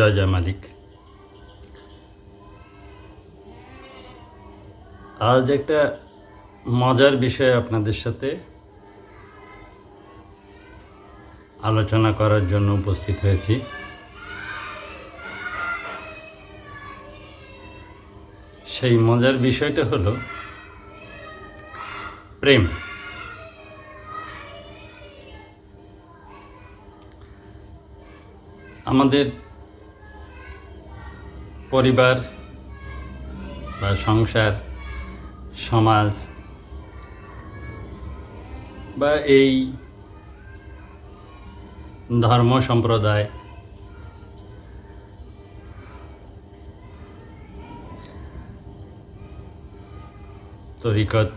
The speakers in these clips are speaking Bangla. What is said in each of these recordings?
জয় জয় মালিক। আজ একটা মজার বিষয় আপনাদের সাথে আলোচনা করার জন্য উপস্থিত হয়েছি। সেই মজার বিষয়টা হলো প্রেম। আমাদের পরিবার বা সংসার সমাজ বা এই ধর্ম সম্প্রদায় তরিকত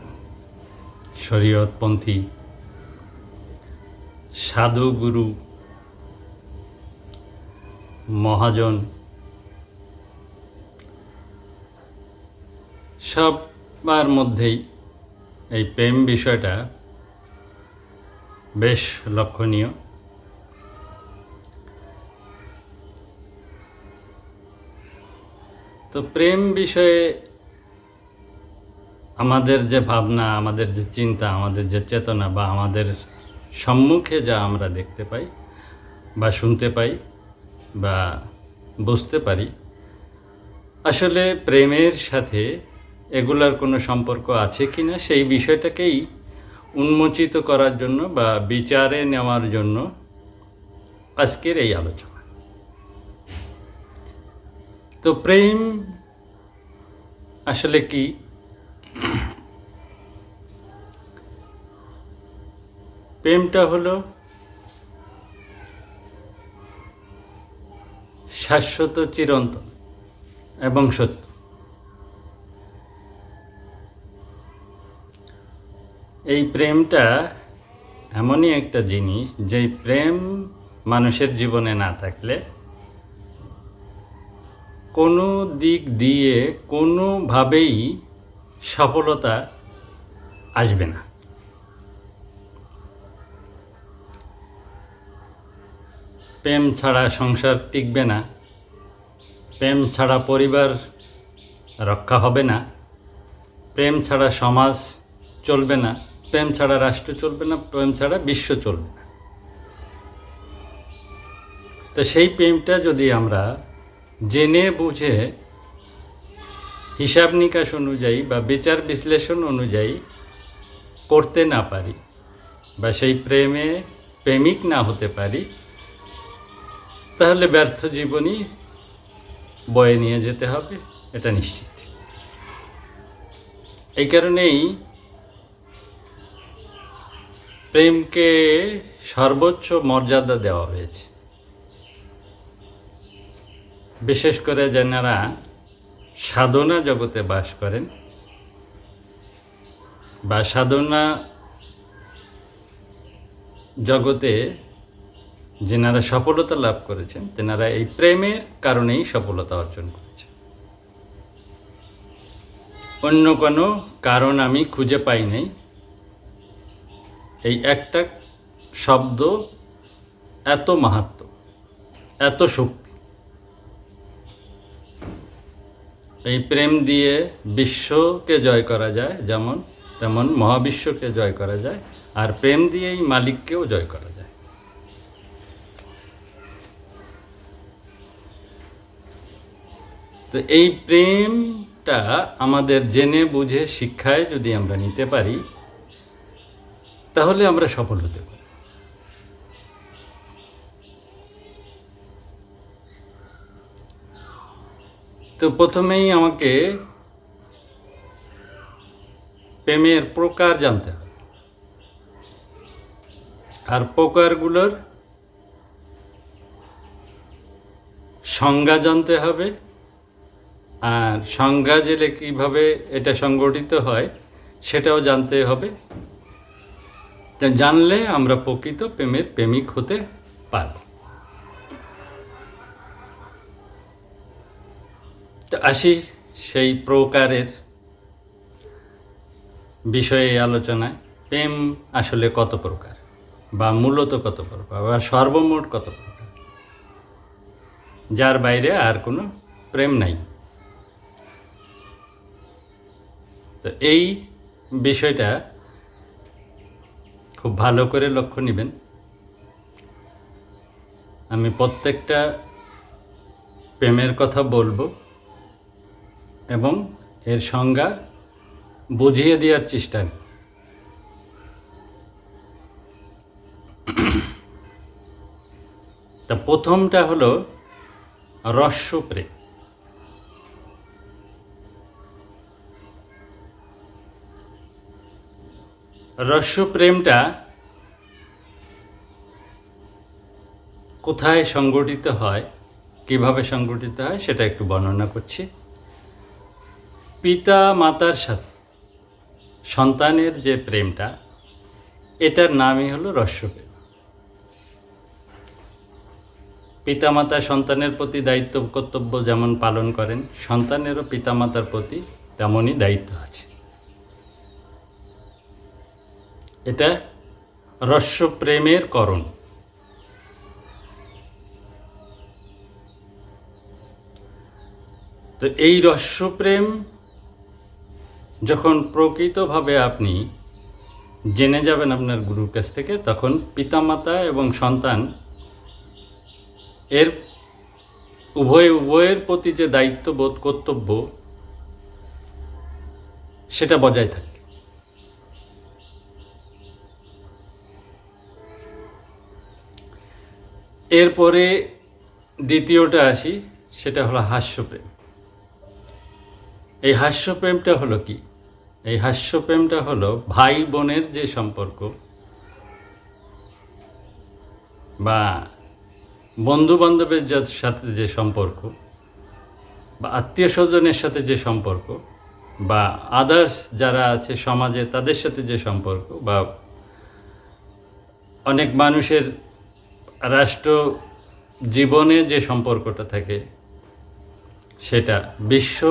শরীয়তপন্থী সাধু গুরু মহাজন সবার মধ্যেই এই প্রেম বিষয়টা বেশ লক্ষণীয়। তো প্রেম বিষয়ে আমাদের যে ভাবনা, আমাদের যে চিন্তা, আমাদের যে চেতনা বা আমাদের সম্মুখে যা আমরা দেখতে পাই বা শুনতে পাই বা বুঝতে পারি, আসলে প্রেমের সাথে এগুলার কোনো সম্পর্ক আছে কি না সেই বিষয়টাকেই উন্মোচিত করার জন্য বা বিচারে নেওয়ার জন্য আজকের এই আলোচনা। তো প্রেম আসলে কি? প্রেমটা হলো শাশ্বত চিরন্তন এবং সত্য। এই প্রেমটা এমনই একটা জিনিস যে প্রেম মানুষের জীবনে না থাকলে কোনো দিক দিয়ে কোনোভাবেই সফলতা আসবে না। প্রেম ছাড়া সংসার টিকবে না, প্রেম ছাড়া পরিবার রক্ষা হবে না, প্রেম ছাড়া সমাজ চলবে না। প্রেম ছাড়া রাষ্ট্র চলবে না, প্রেম ছাড়া বিশ্ব চলবে না। তো সেই প্রেমটা যদি আমরা জেনে বুঝে হিসাব নিকাশ অনুযায়ী বা বিচার বিশ্লেষণ অনুযায়ী করতে না পারি বা সেই প্রেমে প্রেমিক না হতে পারি, তাহলে ব্যর্থ জীবনই বয়ে নিয়ে যেতে হবে, এটা নিশ্চিত। এই কারণেই প্রেমকে সর্বোচ্চ মর্যাদা দেওয়া হয়েছে। বিশেষ করে যারা সাধনা জগতে বাস করেন বা সাধনা জগতে যেনারা সফলতা লাভ করেছেন, তেনারা এই প্রেমের কারণেই সফলতা অর্জন করেছেন। অন্য কোনো কারণ আমি খুঁজে পাই নাই। এই একটা শব্দ এত মাহাত্ম, এত শক্তি। এই প্রেম দিয়ে বিশ্বকে জয় করা যায়, যেমন, তেমন মহাবিশ্বকে জয় করা যায়, আর প্রেম দিয়েই মালিককেও জয় করা যায়। তো এই প্রেমটা আমাদের জেনে বুঝে শিক্ষায় যদি আমরা নিতে পারি তাহলে আমরা সফল হতে পারি তো প্রথমেই আমাকে প্রেমের প্রকার জানতে হবে। আর প্রকারগুলোর সংজ্ঞা জানতে হবে। আর সংজ্ঞা জেলে কীভাবে এটা সংগঠিত হয়, সেটাও জানতে হবে। জানলে আমরা প্রকৃত প্রেমের প্রেমিক হতে পারব। তো আসি সেই প্রকারের বিষয়ে আলোচনায়। প্রেম আসলে কত প্রকার? বা মূলত কত প্রকার? বা সর্বমোট কত প্রকার? যার বাইরে আর কোনো প্রেম নাই। তো এই বিষয়টা খুব ভালো করে লক্ষ্য নেবেন। আমি প্রত্যেকটা প্রেমের কথা বলব এবং এর সংজ্ঞা বুঝিয়ে দেওয়ার চেষ্টা তা প্রথমটা হলো রস্যপ্রেম রস্যপ্রেমটা কোথায় সংগঠিত হয়, কীভাবে সংগঠিত হয়, সেটা একটু বর্ণনা করছি। পিতা মাতার সাথে সন্তানের যে প্রেমটা, এটার নামই হলো রস্যপ্রেম পিতামাতা সন্তানের প্রতি দায়িত্ব, কর্তব্য যেমন পালন করেন, সন্তানেরও পিতামাতার প্রতি তেমনই দায়িত্ব আছে। এটা রস্যপ্রেমের করণ। তো এই রস্যপ্রেম যখন প্রকৃতভাবে আপনি জেনে যাবেন আপনার গুরুর কাছ থেকে, তখন পিতামাতা এবং সন্তান এর উভয়, উভয়ের প্রতি যে দায়িত্ববোধ, কর্তব্য, সেটা বজায় থাকে। এরপরে দ্বিতীয়টা আসি, সেটা হলো হাস্যপ্রেম। এই হাস্যপ্রেমটা হলো কি? এই হাস্যপ্রেমটা হলো ভাই বোনের যে সম্পর্ক বা বন্ধু বান্ধবের সাথে যে সম্পর্ক বা আত্মীয় স্বজনের সাথে যে সম্পর্ক বা আদার্স যারা আছে সমাজে তাদের সাথে যে সম্পর্ক বা অনেক মানুষের রাষ্ট্র জীবনে যে সম্পর্কটা থাকে, সেটা বিশ্ব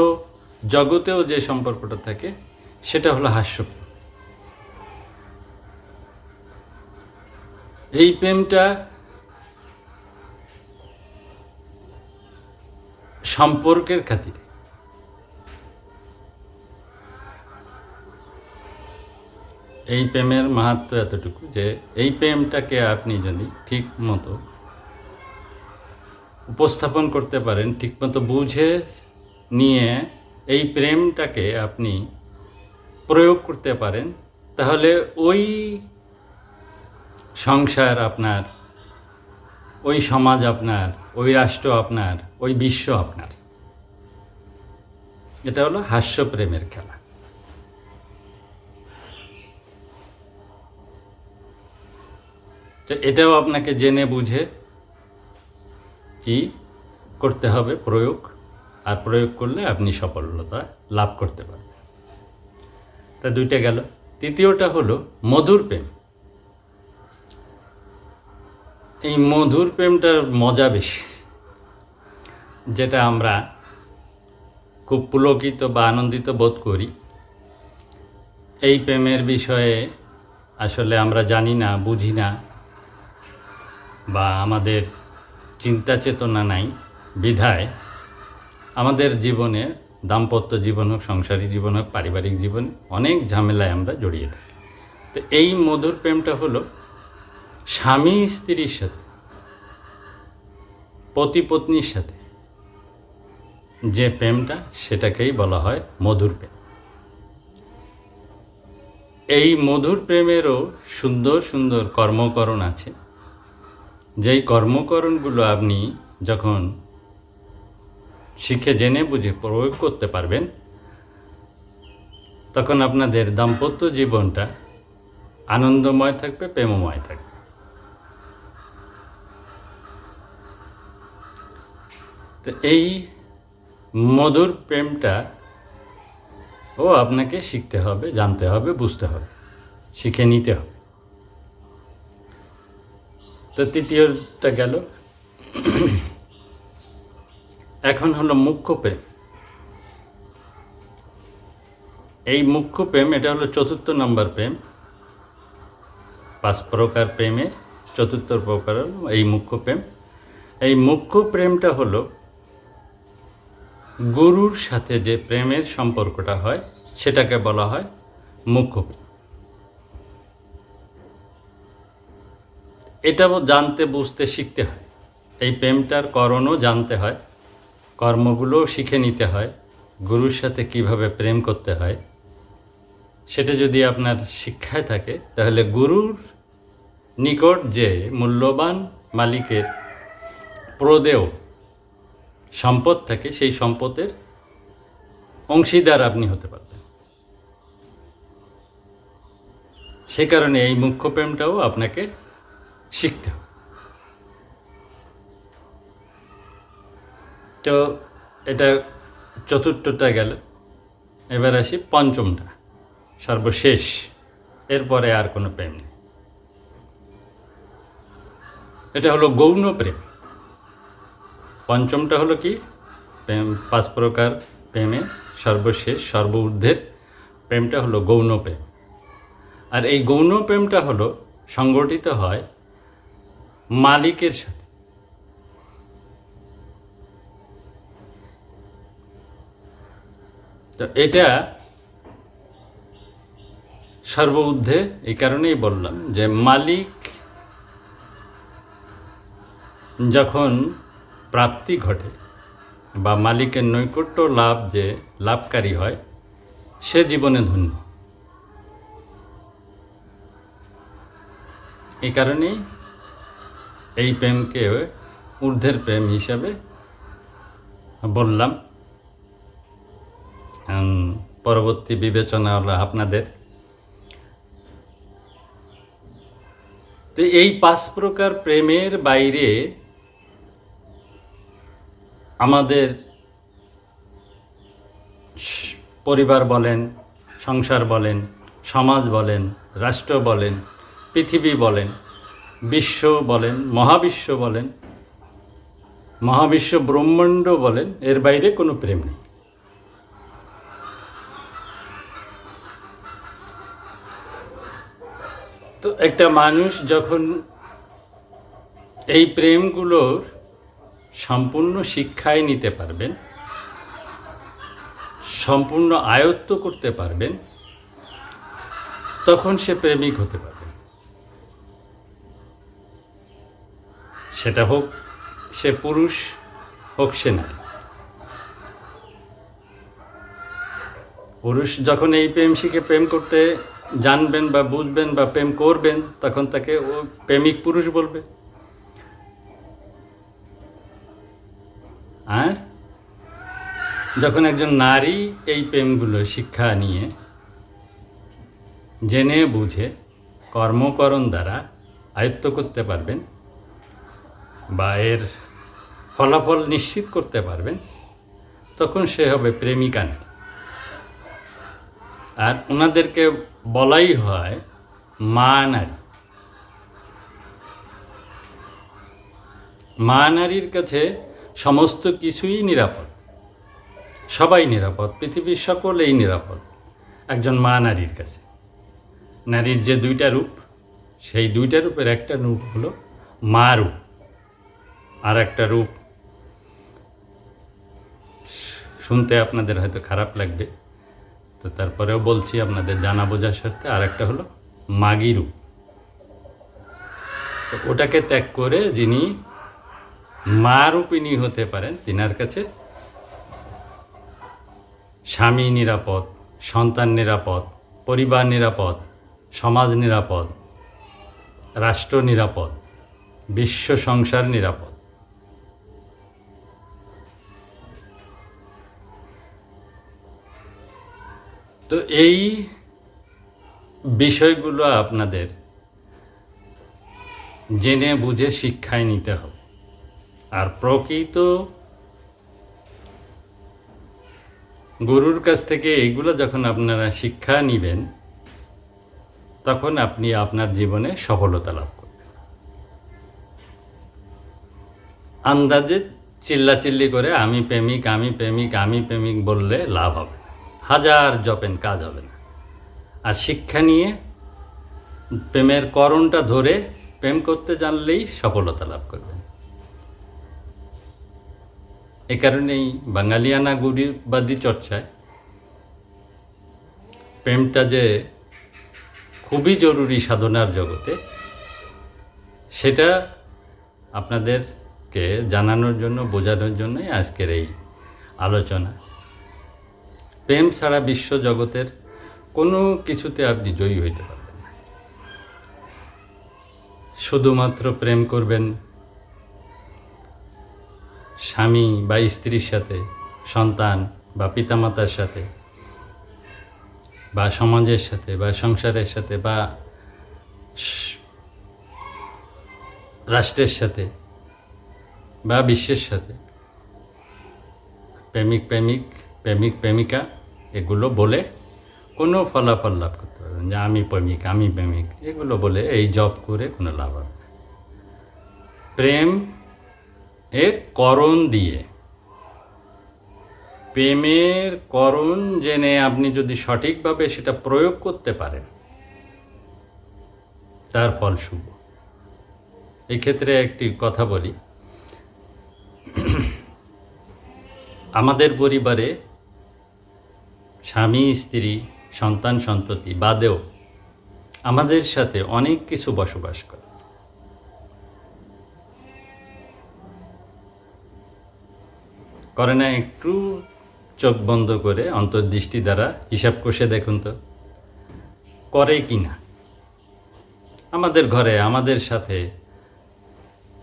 জগতেও যে সম্পর্কটা থাকে, সেটা হলো হাস্য এই প্রেমটা সম্পর্কের খাতিরে। এই প্রেমের মাহাত্ম এতটুকু যে এই প্রেমটাকে আপনি যদি ঠিক মতো উপস্থাপন করতে পারেন ঠিকমতো বুঝে নিয়ে এই প্রেমটাকে আপনি প্রয়োগ করতে পারেন, তাহলে ওই সংসার আপনার, ওই সমাজ আপনার, ওই রাষ্ট্র আপনার, ওই বিশ্ব আপনার। এটা হলো হাস্যপ্রেমের খেলা। তো এটাও আপনাকে জেনে বুঝে কি করতে হবে প্রয়োগ, আর প্রয়োগ করলে আপনি সফলতা লাভ করতে পারবেন। তা দুইটা গেল। তৃতীয়টা হলো মধুর প্রেম। এই মধুর প্রেমটার মজা বেশি, যেটা আমরা খুব পুলকিত বা আনন্দিত বোধ করি। এই প্রেমের বিষয়ে আসলে আমরা জানি না, বুঝি না। বা আমাদের চিন্তা চেতনা নাই, বিধায় আমাদের জীবনে, দাম্পত্য জীবন হোক, সংসারী জীবন হোক, পারিবারিক জীবন, অনেক ঝামেলায় আমরা জড়িয়ে থাকি। তো এই মধুর প্রেমটা হলো স্বামী স্ত্রীর সাথে, পতি পত্নীর সাথে যে প্রেমটা সেটাকেই বলা হয় মধুর প্রেম। এই মধুর প্রেমেরও সুন্দর সুন্দর কর্মকরণ আছে। যেই কর্মকরণগুলো আপনি যখন শিখে জেনে বুঝে প্রয়োগ করতে পারবেন, তখন আপনাদের দাম্পত্য জীবনটা আনন্দময় থাকবে, প্রেমময় থাকবে। তো এই মধুর প্রেমটা ও আপনাকে শিখতে হবে, জানতে হবে, বুঝতে হবে, শিখে নিতে হবে। তো তৃতীয়টা গেল। এখন হলো মুখ্য প্রেম। এই মুখ্য প্রেম, এটা হলো চতুর্থ নম্বর প্রেম। পাঁচ প্রকার প্রেমে চতুর্থ প্রকার এই মুখ্য প্রেম। এই মুখ্য প্রেমটা হলো গুরুর সাথে যে প্রেমের সম্পর্কটা হয়, সেটাকে বলা হয় মুখ্য প্রেম। এটাও জানতে, বুঝতে, শিখতে হয়। এই প্রেমটার করণও জানতে হয় কর্মগুলোও শিখে নিতে হয়, গুরুর সাথে কীভাবে প্রেম করতে হয়, সেটা যদি আপনার শিক্ষায় থাকে, তাহলে গুরুর নিকট যে মূল্যবান মালিকের প্রদেয় সম্পদ থাকে, সেই সম্পদের অংশীদার আপনি হতে পারবেন। সে কারণে এই মুখ্য প্রেমটাও আপনাকে শিখতে তো এটা চতুর্থটা গেল। এবার আসি পঞ্চমটা, সর্বশেষ। এরপরে আর কোনো প্রেম নেই। এটা হলো গৌণ প্রেম। পঞ্চমটা হলো কি? প্রেম, পাঁচ প্রকার প্রেমে সর্বশেষ, সর্বঊর্ধ্বের। প্রেমটা হলো গৌণ প্রেম। আর এই গৌণ প্রেমটা হলো সংগঠিত হয় মালিকের সাথে। তো এটা সর্বঊর্ধ্বে এই কারণেই বললাম যে মালিক যখন প্রাপ্তি ঘটে বা মালিকের নৈকট্য লাভ যে লাভকারী হয়, সে জীবনে ধন্য। এই কারণেই এই প্রেমকে ঊর্ধ্বের প্রেম হিসাবে বললাম। পরবর্তী বিবেচনা হলো আপনাদের। তো এই পাঁচ প্রকার প্রেমের বাইরে আমাদের পরিবার বলেন, সংসার বলেন, সমাজ বলেন, রাষ্ট্র বলেন, পৃথিবী বলেন বিশ্ব বলেন, মহাবিশ্ব বলেন, মহাবিশ্ব ব্রহ্মাণ্ড বলেন, এর বাইরে কোনো প্রেম নেই। তো একটা মানুষ যখন এই প্রেমগুলোর সম্পূর্ণ শিক্ষায় নিতে পারবেন, সম্পূর্ণ আয়ত্ত করতে পারবেন, তখন সে প্রেমিক হতে পারবে। সেটা হোক সে পুরুষ হোক সে নারী। পুরুষ যখন এই প্রেম শিখে প্রেম করতে জানবেন বা বুঝবেন বা প্রেম করবেন, তখন তাকে ও প্রেমিক পুরুষ বলবে। আর যখন একজন নারী এই প্রেমগুলো শিক্ষা নিয়ে জেনে বুঝে কর্মকরণ দ্বারা আয়ত্ত করতে পারবেন বা এর ফলাফল নিশ্চিত করতে পারবেন, তখন সে হবে প্রেমিকা নারী। আর ওনাদেরকে বলাই হয় মা নারী। মা নারীর কাছে সমস্ত কিছুই নিরাপদ। সবাই নিরাপদ, পৃথিবীর সকলেই নিরাপদ, একজন মা নারীর কাছে। নারীর যে দুইটা রূপ, সেই দুইটা রূপের একটা রূপ হলো মা রূপ। আর একটা রূপ। শুনতে আপনাদের হয়তো খারাপ লাগবে। তো তারপরেও বলছি আপনাদের জানা বোঝার স্বার্থে আর একটা হলো মাগি রূপ। তো ওটাকে ত্যাগ করে যিনি মা রূপিণী হতে পারেন, তিনার কাছে স্বামী নিরাপদ, সন্তান নিরাপদ, পরিবার নিরাপদ, সমাজ নিরাপদ, রাষ্ট্র নিরাপদ, বিশ্ব সংসার নিরাপদ। তো এই বিষয়গুলো আপনাদের জেনে বুঝে শিক্ষায় নিতে হবে। আর প্রকৃত গুরুর কাছ থেকে এইগুলো যখন আপনারা শিক্ষা নেবেন, তখন আপনি আপনার জীবনে সফলতা লাভ করবেন। আন্দাজে চিল্লাচিল্লি করে আমি প্রেমিক আমি প্রেমিক আমি প্রেমিক বললে লাভ হবে। হাজার জপেন কাজ হবে না। আর শিক্ষা নিয়ে প্রেমের করণটা ধরে প্রেম করতে জানলেই সফলতা লাভ করবেন। এ কারণেই বাঙালিয়ানা গরিবাদী চর্চায় প্রেমটা যে খুবই জরুরি সাধনার জগতে, সেটা আপনাদেরকে জানানোর জন্য, বোঝানোর জন্যই আজকের এই আলোচনা। প্রেম ছাড়া বিশ্ব জগতের কোনো কিছুতে আপনি জয়ী হইতে পারবেন শুধুমাত্র প্রেম করবেন স্বামী বা স্ত্রীর সাথে, সন্তান বা পিতামাতার সাথে, বা সমাজের সাথে, বা সংসারের সাথে, বা রাষ্ট্রের সাথে, বা বিশ্বের সাথে। প্রেমিক প্রেমিক প্রেমিক প্রেমিকা এগুলো বলে কোনো ফলাফল লাভ করতে পারবেন যে আমি প্রেমিক আমি প্রেমিক, এগুলো বলে এই জব করে কোনো লাভ হবে। প্রেম এর করণ দিয়ে, প্রেমের করণ জেনে আপনি যদি সঠিকভাবে সেটা প্রয়োগ করতে পারেন, তার ফল শুভ। এই ক্ষেত্রে একটি কথা বলি। আমাদের পরিবারে স্বামী, স্ত্রী, সন্তান সন্ততি বাদেও আমাদের সাথে অনেক কিছু বসবাস করে। করে না, একটু চোখ বন্ধ করে অন্তর্দৃষ্টি দ্বারা হিসাব কষে দেখুন তো, করে কি না? আমাদের ঘরে, আমাদের সাথে,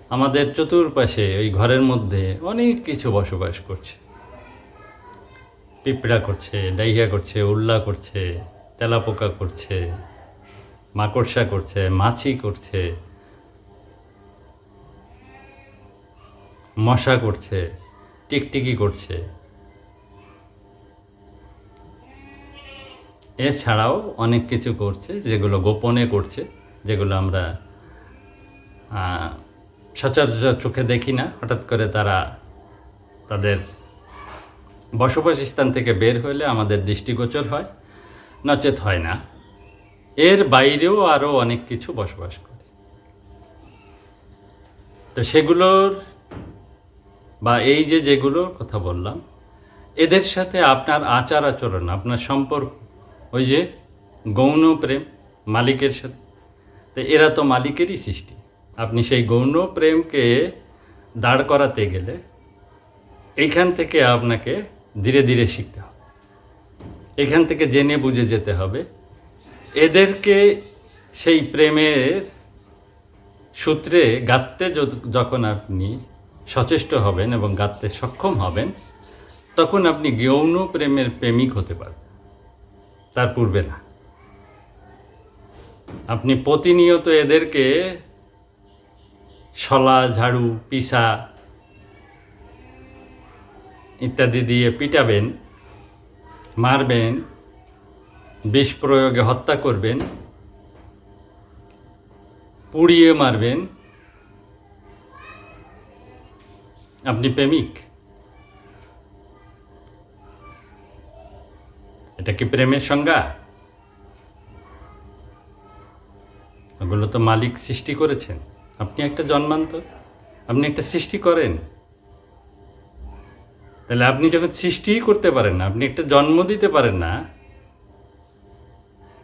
আমাদের চতুর্পাশে, ওই ঘরের মধ্যে অনেক কিছু বসবাস করছে। পিঁপড়া করছে ডাইয়া করছে, উল্লা করছে, তেলাপোকা করছে, মাকড়সা করছে, মাছি করছে, মশা করছে, টিকটিকি করছে। এছাড়াও অনেক কিছু করছে যেগুলো গোপনে করছে, যেগুলো আমরা সচরাচর চোখে দেখি না। হঠাৎ করে তারা তাদের বসবাস স্থান থেকে বের হলে আমাদের দৃষ্টিগোচর হয়, নচেত হয় না। এর বাইরেও আরও অনেক কিছু বসবাস করে। তো সেগুলোর বা এই যে যেগুলোর কথা বললাম, এদের সাথে আপনার আচার আচরণ, আপনার সম্পর্ক, ওই যে গৌণ প্রেম, মালিকের সাথে, তো এরা তো মালিকেরই সৃষ্টি। আপনি সেই গৌণ প্রেমকে দাঁড় করাতে গেলে এইখান থেকে আপনাকে ধীরে ধীরে শিখতে হবে। এখান থেকে জেনে বুঝে যেতে হবে, এদেরকে সেই প্রেমের সূত্রে গাঁথতে যখন আপনি সচেষ্ট হবেন এবং গাঁথতে সক্ষম হবেন, তখন আপনি গৌণ প্রেমের প্রেমিক হতে পারবেন। তার পূর্বে না। আপনি প্রতিনিয়ত এদেরকে শলা, ঝাড়ু, পিসা ইত্যাদি দিয়ে পিটাবেন, মারবেন, বিষ প্রয়োগে হত্যা করবেন, পুড়িয়ে মারবেন। আপনি প্রেমিক। এটা কি প্রেমের সংজ্ঞা? ওগুলো তো মালিক সৃষ্টি করেছেন। আপনি একটা জন্মান্ত আপনি একটা সৃষ্টি করেন। তাহলে আপনি যখন সৃষ্টিই করতে পারেন না, আপনি একটা জন্ম দিতে পারেন না,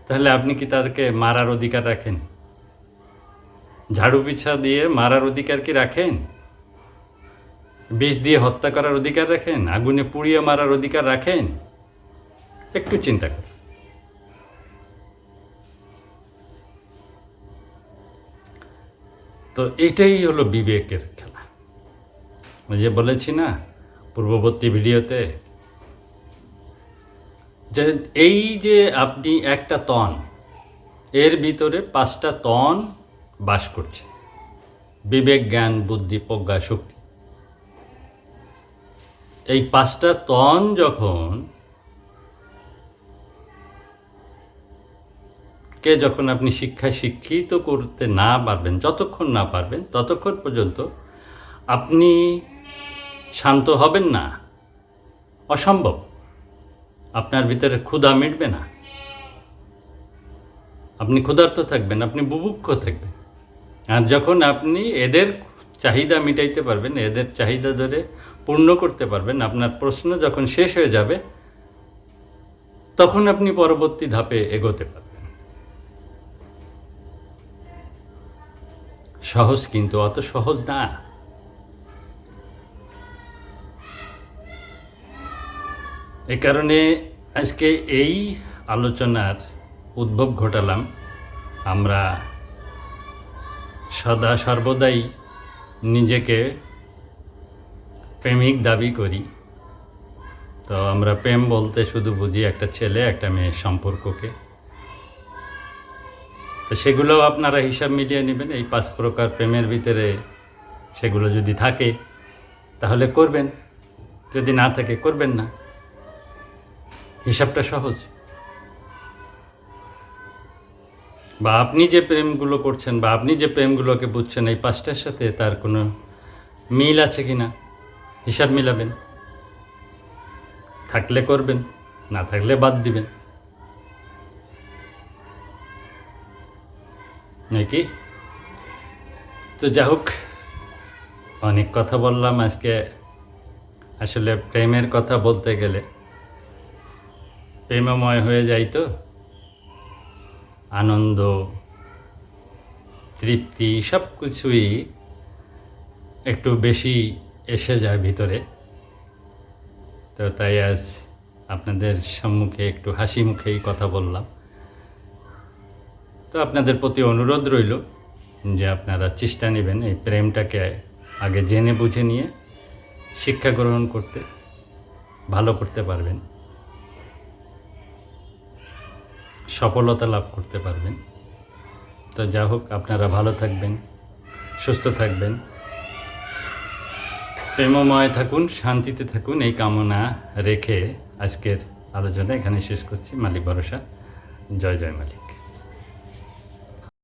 তাহলে আপনি কি তাদেরকে মারার অধিকার রাখেন? ঝাড়ু পিছা দিয়ে মারার অধিকার কি রাখেন? বিষ দিয়ে হত্যা করার অধিকার রাখেন? আগুনে পুড়িয়ে মারার অধিকার রাখেন? একটু চিন্তা করুন। তো এটাই হলো বিবেকের খেলা। যে বলেছি না পূর্ববর্তী ভিডিওতে, যে এই যে আপনি একটা তন, এর ভিতরে পাঁচটা তন বাস করছে। বিবেক, জ্ঞান, বুদ্ধি, প্রজ্ঞা, শক্তি। এই পাঁচটা তন যখন, কে যখন আপনি শিক্ষায় শিক্ষিত করতে না পারবেন, যতক্ষণ না পারবেন, ততক্ষণ পর্যন্ত আপনি শান্ত হবেন না। অসম্ভব। আপনার ভিতরে ক্ষুধা মিটবে না। আপনি ক্ষুধার্ত থাকবেন, আপনি বুভুক্ষ থাকবেন। আর যখন আপনি এদের চাহিদা মিটাইতে পারবেন, এদের চাহিদা ধরে পূর্ণ করতে পারবেন, আপনার প্রশ্ন যখন শেষ হয়ে যাবে, তখন আপনি পরবর্তী ধাপে এগোতে পারবেন। সহজ কিন্তু অত সহজ না। এ কারণে আজকে এই আলোচনার উদ্ভব ঘটালাম। আমরা সদা সর্বদাই নিজেকে প্রেমিক দাবি করি। তো আমরা প্রেম বলতে শুধু বুঝি একটা ছেলে, একটা মেয়ের সম্পর্ককে। তো সেগুলোও আপনারা হিসাব মিলিয়ে নেবেন, এই পাঁচ প্রকার প্রেমের ভিতরে সেগুলো যদি থাকে, তাহলে করবেন। যদি না থাকে, করবেন না। হিসাবটা সহজ। বা আপনি যে প্রেমগুলো করছেন বা আপনি যে প্রেমগুলোকে বুঝছেন, এই পাঁচটার সাথে তার কোনো মিল আছে কি না? হিসাব মিলাবেন। থাকলে করবেন, না থাকলে বাদ দিবেন। নাকি? তো যা হোক, অনেক কথা বললাম আজকে। আসলে প্রেমের কথা বলতে গেলে প্রেমময় হয়ে যায় তো? আনন্দ, তৃপ্তি সব কিছুই একটু বেশি এসে যায় ভিতরে। তো তাই আজ আপনাদের সম্মুখে একটু হাসি মুখেই কথা বললাম। তো আপনাদের প্রতি অনুরোধ রইল যে আপনারা চেষ্টা নেবেন এই প্রেমটাকে আগে জেনে বুঝে নিয়ে শিক্ষা গ্রহণ করতে, ভালো করতে পারবেন। সফলতা লাভ করতে পারবেন। তো যা হোক, আপনারা ভালো থাকবেন, সুস্থ থাকবেন। প্রেমময় থাকুন, শান্তিতে থাকুন, এই কামনা রেখে আজকের আলোচনা এখানে শেষ করছি। মালিক ভরসা। জয় জয় মালিক।